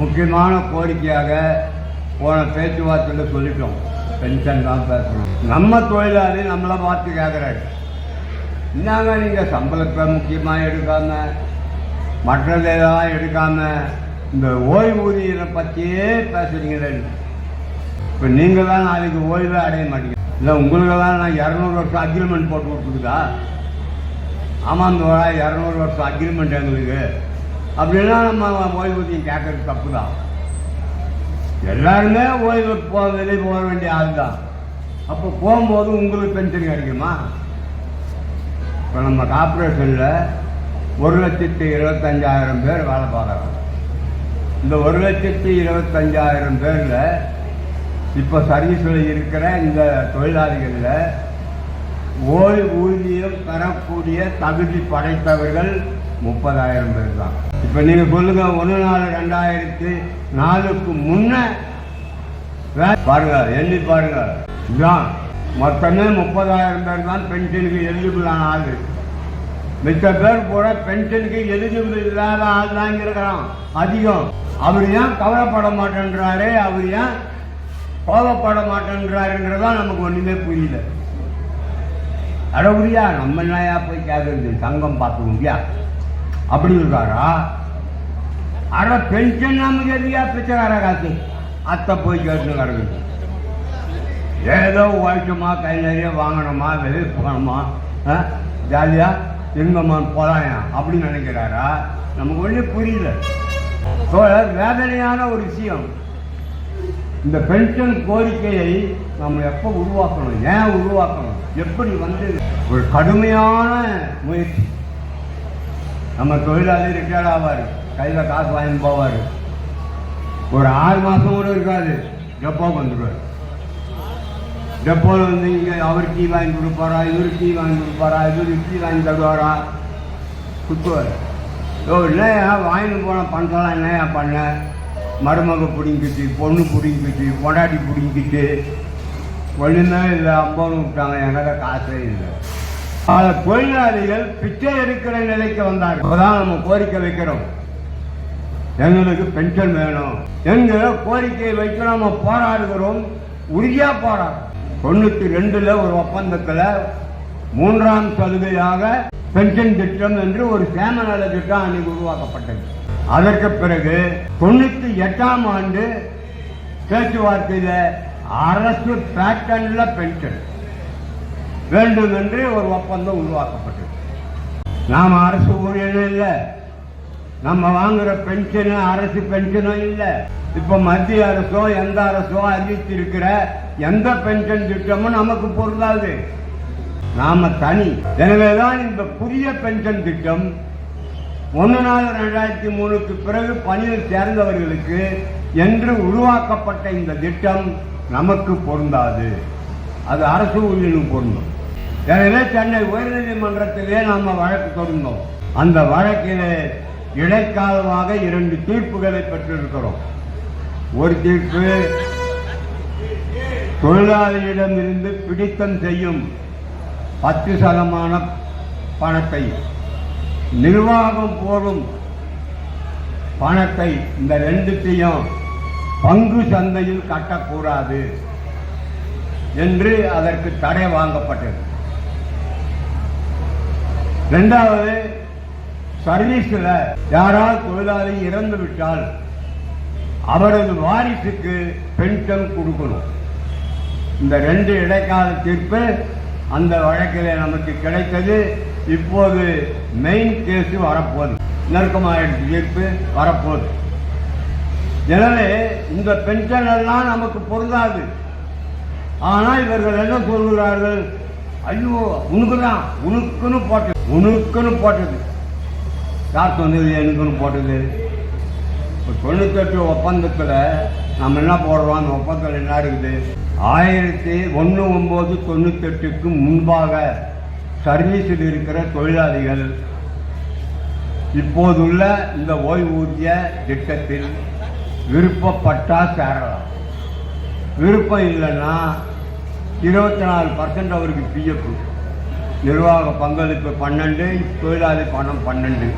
முக்கியமான கோரிக்கையாக போன பேச்சுவார்த்தையில் சொல்லிட்டோம். பென்ஷன் தான் பேசணும். நம்ம தொழிலாளி நம்மளை பார்த்து கேட்குறாரு என்னங்க நீங்கள் சம்பளத்தை முக்கியமாக எடுக்காம மற்றதெல்லாம் எடுக்காம இந்த ஓய்வூதியரை பற்றியே பேசுறீங்களே. இப்போ நீங்கள் தான் நாளைக்கு ஓய்வே அடைய மாட்டீங்க. இல்லை உங்களுக்கெல்லாம் நான் இரநூறு வருஷம் அக்ரிமெண்ட் போட்டு கொடுத்துருக்கா ஆமாம் இந்த இரநூறு வருஷம் அக்ரிமெண்ட் எங்களுக்கு. அப்படின்னா நம்ம ஓய்வூதியம் கேட்கறது தப்பு தான் எல்லாருமே ஓய்வு போ வெளியே போக வேண்டிய ஆள் தான் அப்போ போகும்போது உங்களுக்கு பென்ஷன் கிடைக்குமா? இப்போ நம்ம கார்பரேஷனில் ஒரு லட்சத்து இருபத்தஞ்சாயிரம் பேர் வேலை பார்க்குறோம் இந்த ஒரு லட்சத்து இருபத்தஞ்சாயிரம் பேரில் இப்போ சர்வீஸில் இருக்கிற இந்த தொழிலாளிகளில் ஓய்வூதியம் பெறக்கூடிய தகுதி படைத்தவர்கள் முப்பதாயிரம் பேர் தான். இப்போ நீங்கள் சொல்லுங்க ஒன்று நாலு ரெண்டாயிரத்தி நாலுக்கு முன்ன வே- பாருங்க எண்ணி பாருங்க. இதுதான். மொத்தமே முப்பதாயிரம் பேர் தான் பென்ஷனுக்கு எலிஜிபிளான ஆள். மித்த பேர் கூட பென்ஷனுக்கு எலிஜிபிள் இல்லாத ஆள் தான் இருக்கிறான். அதிகம். அவர் ஏன் கவலைப்பட மாட்டேன்றாரு? அவர் ஏன் கோபப்பட மாட்டேன்றாருன்றதான் நமக்கு ஒண்ணுமே புரியல. அடவுரியா நம்ம என்னையா போய் கேட்கறது சங்கம் பார்க்க அப்படி இருக்காரா அட பென்ஷன் நமக்கு எதிரியா பிச்சைக்கார காசு அத்தை போய் கேட்டு கிடக்குது. ஏதோ உழைச்சோமா கை நிறைய வாங்கணுமா வெளியே போகணுமா? ஜாலியா? எங்கம்மா போலாயா? அப்படின்னு நினைக்கிறாரா? நமக்கு ஒன்றும் புரியல. தோழர் வேதனையான ஒரு விஷயம். இந்த பென்ஷன் கோரிக்கையை நம்ம எப்போ உருவாக்கணும்? ஏன் உருவாக்கணும்? எப்படி வந்து ஒரு கடுமையான முயற்சி. நம்ம தொழிலாளி ரிட்டையர்ட் ஆவார் கையில் காசு வாங்கி போவார். ஒரு ஆறு மாதம் கூட இருக்காது. எப்போ வந்துடுவார் டெப்போவில் வந்து இங்கே அவர் டீ வாங்கி கொடுப்பாரா இவர் டீ வாங்கி கொடுப்பாரா இவர் டீ வாங்கி தருவாரா? குத்துவார். ஓ என்னையா வாங்கிட்டு போன பணத்தெல்லாம் என்னையா பண்ண? மருமக பிடிங்கிச்சு பொண்ணு பிடிங்கிச்சு பொண்டாட்டி பிடிங்கிச்சு ஒன்றுமே இல்லை. அம்போன்னு விட்டாங்க. என்கிட்ட காசே இல்லை. பல தொழிலாளிகள் பிச்சை எடுக்கிற நிலைக்கு வந்தாங்க அப்பதான் நம்ம கோரிக்கை வைக்கிறோம். எங்களுக்கு பென்ஷன் வேணும். என்கிற கோரிக்கை வைக்க நம்ம போராடுகிறோம். உறுதியா போராடும் தொண்ணூத்தி ரெண்டுல ஒரு ஒப்பந்தத்துல மூன்றாம் சலுகையாக பென்ஷன் திட்டம் என்று ஒரு சேம நல திட்டம் அன்னைக்கு உருவாக்கப்பட்டது. அதற்கு பிறகு தொண்ணூத்தி எட்டாம் ஆண்டு பேச்சுவார்த்தையில அரசு பேட்டன்ல பென்ஷன் வேண்டும் என்று ஒரு ஒப்பந்தம் உருவாக்கப்பட்டது. நாம் அரசு ஊழியர்கள் இல்லை. நம்ம வாங்குற பென்ஷனு அரசு பென்ஷனும் இல்லை. இப்ப மத்திய அரசோ எந்த அரசோ அறிவித்திருக்கிற எந்த பென்ஷன் திட்டமும் நமக்கு பொருந்தாது. நாம தனி. எனவேதான் இந்த புதிய பென்ஷன் திட்டம் ஒன்று நாலு ரெண்டாயிரத்தி மூணுக்கு பிறகு பணியில் சேர்ந்தவர்களுக்கு என்று உருவாக்கப்பட்ட இந்த திட்டம் நமக்கு பொருந்தாது. அது அரசு ஊழியனும் பொருந்தும். எனவே சென்னை உயர்நீதிமன்றத்திலே நாம வழக்கு தொடர்ந்தோம் அந்த வழக்கிலே இடைக்காலமாக இரண்டு தீர்ப்புகளை பெற்றிருக்கிறோம். ஒரு தீர்ப்பு தொழிலாளியிடமிருந்து பிடித்தம் செய்யும் பத்து சதமான பணத்தை நிர்வாகம் போடும் பணத்தை இந்த ரெண்டுத்தையும் பங்கு சந்தையில் கட்டக்கூடாது என்று அதற்கு தடை வாங்கப்பட்டது. ரெண்டாவது சர்வீஸில் யாரால் தொழிலாளி இறந்து விட்டால் அவரது வாரிசுக்கு பென்ஷன் கொடுக்கணும். இந்த ரெண்டு இடைக்கால தீர்ப்பு அந்த வழக்கில் நமக்கு கிடைத்தது. இப்போது மெயின் கேஸ் வரப்போகுது. நெருக்கமாயிடுச்சு தீர்ப்பு வரப்போகுது. எனவே இந்த பென்ஷன் எல்லாம் நமக்கு பொருந்தாது. ஆனால் இவர்கள் என்ன சொல்கிறார்கள்? ஐயோ உனக்கு தான் உனக்குன்னு போட்டது. உனக்குன்னு போட்டது. யார் சொன்னது எனக்குன்னு போட்டது? இப்போ தொண்ணூத்தெட்டு ஒப்பந்தத்தில் நம்ம என்ன போடுறோம்? அந்த ஒப்பந்தத்தில் என்ன இருக்குது? ஆயிரத்தி ஒன்று ஒம்பது தொண்ணூத்தெட்டுக்கு முன்பாக சர்வீஸில் இருக்கிற தொழிலாளிகள் இப்போதுள்ள இந்த ஓய்வூதிய திட்டத்தில் விருப்பப்பட்டால் சேரலாம். விருப்பம் இல்லைன்னா இருபத்தி நாலு பர்சன்ட் அவருக்கு பிஎஃப் நிர்வாக பங்களிப்பு பன்னெண்டு தொழிலாளி பணம் பன்னெண்டு.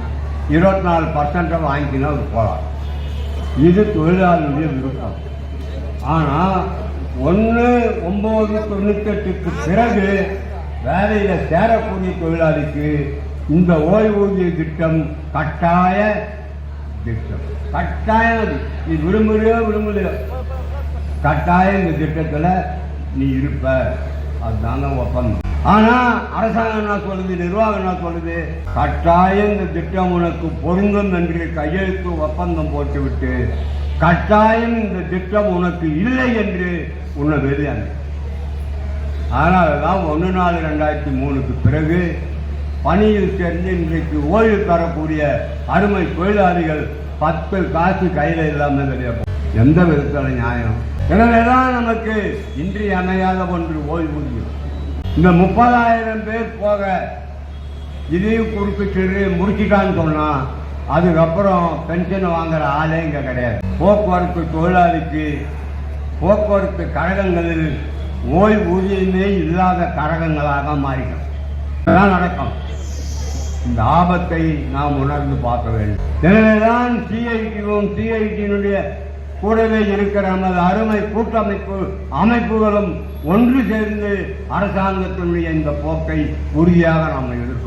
இருபத்தி நாலு பர்சன்ட்டை வாங்கிக்கினா அவர் போகலாம் இது தொழிலாளியுடைய விருப்பம். ஆனால் ஒன்று ஒம்பது தொண்ணூத்தெட்டுக்கு பிறகு வேலையில் சேரக்கூடிய தொழிலாளிக்கு இந்த ஓய்வூதிய திட்டம் கட்டாய திட்டம். கட்டாயம் அது. இது விரும்புறியோ விரும்பலையோ. கட்டாயம் இந்த திட்டத்தில் நீ இருப்ப. அதுதான் ஒப்பந்தம். ஆனா அரசாங்கம் என்ன சொல்லுது நிர்வாகம் என்ன சொல்லுது? கட்டாயம் இந்த திட்டம் உனக்கு பொருந்தும் என்று கையெழுத்து ஒப்பந்தம் போட்டுவிட்டு கட்டாயம் இந்த திட்டம் உனக்கு இல்லை என்று உன்னை வெளியாங்க அதனால தான் ஒன்று நாலு ரெண்டாயிரத்தி மூணுக்கு பிறகு பணியில் சேர்ந்து இன்றைக்கு ஓய்வு பெறக்கூடிய அருமை தொழிலாளிகள் பத்து காசு கையில் இல்லாமல் கிடையாது எந்த விதத்தில் நியாயம்? எனவேதான் நமக்கு இன்றியமையாத ஒன்று ஓய்வூதியம் இந்த முப்பதாயிரம் பேர் போக இதையும் குறிப்பிட்டு முடிச்சிட்டான்னு சொன்னா அதுக்கப்புறம் பென்ஷன் வாங்குற ஆளே இங்க கிடையாது. போக்குவரத்து தொழிலாளிக்கு போக்குவரத்து கழகங்களில் ஓய்வூதியமே இல்லாத கழகங்களாக மாறிடும் இதுதான் நடக்கும் இந்த ஆபத்தை நாம் உணர்ந்து பார்க்க வேண்டும். எனவேதான் சிஐடியும் சிஐடியினுடைய கூடவே இருக்கிற நமது அருமை கூட்டமைப்பு அமைப்புகளும் ஒன்று சேர்ந்து அரசாங்கத்தினுடைய இந்த போக்கை உறுதியாக நாம் எதிர்க்கிறோம்